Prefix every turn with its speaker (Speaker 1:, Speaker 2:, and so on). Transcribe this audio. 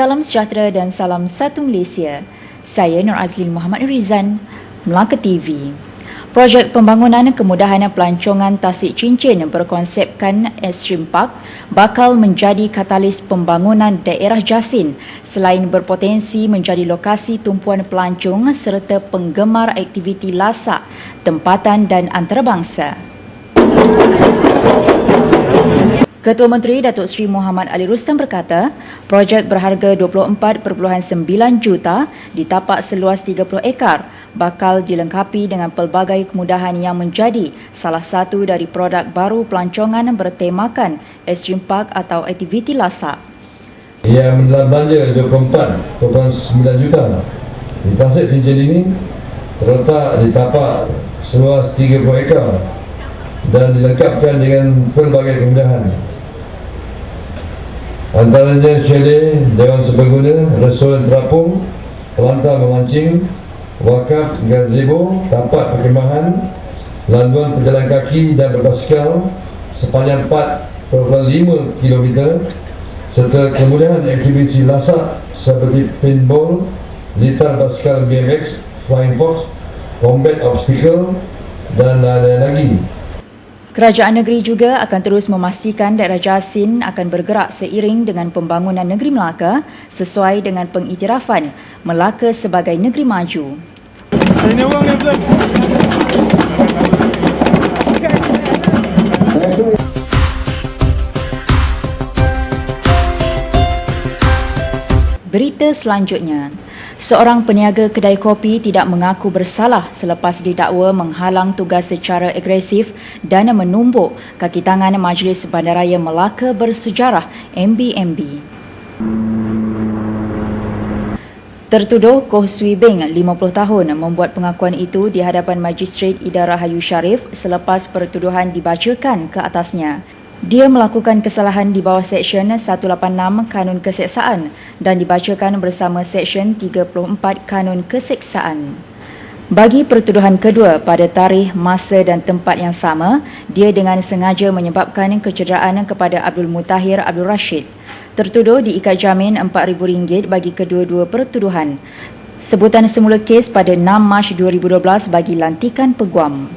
Speaker 1: Salam sejahtera dan salam satu Malaysia. Saya Nur Azlin Muhammad Rizan, Melaka TV. Projek pembangunan kemudahan pelancongan Tasik Cincin berkonsepkan Extreme Park bakal menjadi katalis pembangunan daerah Jasin selain berpotensi menjadi lokasi tumpuan pelancong serta penggemar aktiviti lasak, tempatan dan antarabangsa. Ketua Menteri Datuk Seri Muhammad Ali Rustam berkata, projek berharga 24.9 juta di tapak seluas 30 ekar bakal dilengkapi dengan pelbagai kemudahan yang menjadi salah satu dari produk baru pelancongan bertemakan Extreme Park atau aktiviti lasak.
Speaker 2: Yang belanja 24.9 juta di Tasik Cincin ini terletak di tapak seluas 30 ekar dan dilengkapkan dengan pelbagai kemudahan Antaranya chalet, dewan serbaguna, restoran terapung, pelantar memancing, wakaf, gazebo, tapak perkemahan, landuan berjalan kaki dan berbasikal sepanjang 4.5 km serta kemudahan aktiviti lasak seperti paintball, litar basikal BMX, flying fox, combat obstacle dan lain-lain lagi.
Speaker 1: Kerajaan negeri juga akan terus memastikan daerah Jasin akan bergerak seiring dengan pembangunan negeri Melaka sesuai dengan pengiktirafan Melaka sebagai negeri maju.
Speaker 3: Ini uang ni betul.
Speaker 1: Berita selanjutnya, seorang peniaga kedai kopi tidak mengaku bersalah selepas didakwa menghalang tugas secara agresif dan menumbuk kaki tangan Majlis Bandaraya Melaka Bersejarah MBMB. Tertuduh Koh Swee Beng, 50 tahun, membuat pengakuan itu di hadapan Magistrate Idara Hayu Sharif selepas pertuduhan dibacakan ke atasnya. Dia melakukan kesalahan di bawah Seksyen 186 Kanun Keseksaan dan dibacakan bersama Seksyen 34 Kanun Keseksaan. Bagi pertuduhan kedua pada tarikh, masa dan tempat yang sama, dia dengan sengaja menyebabkan kecederaan kepada Abdul Mutahir Abdul Rashid. Tertuduh diikat jamin RM4,000 bagi kedua-dua pertuduhan. Sebutan semula kes pada 6 Mac 2012 bagi lantikan peguam.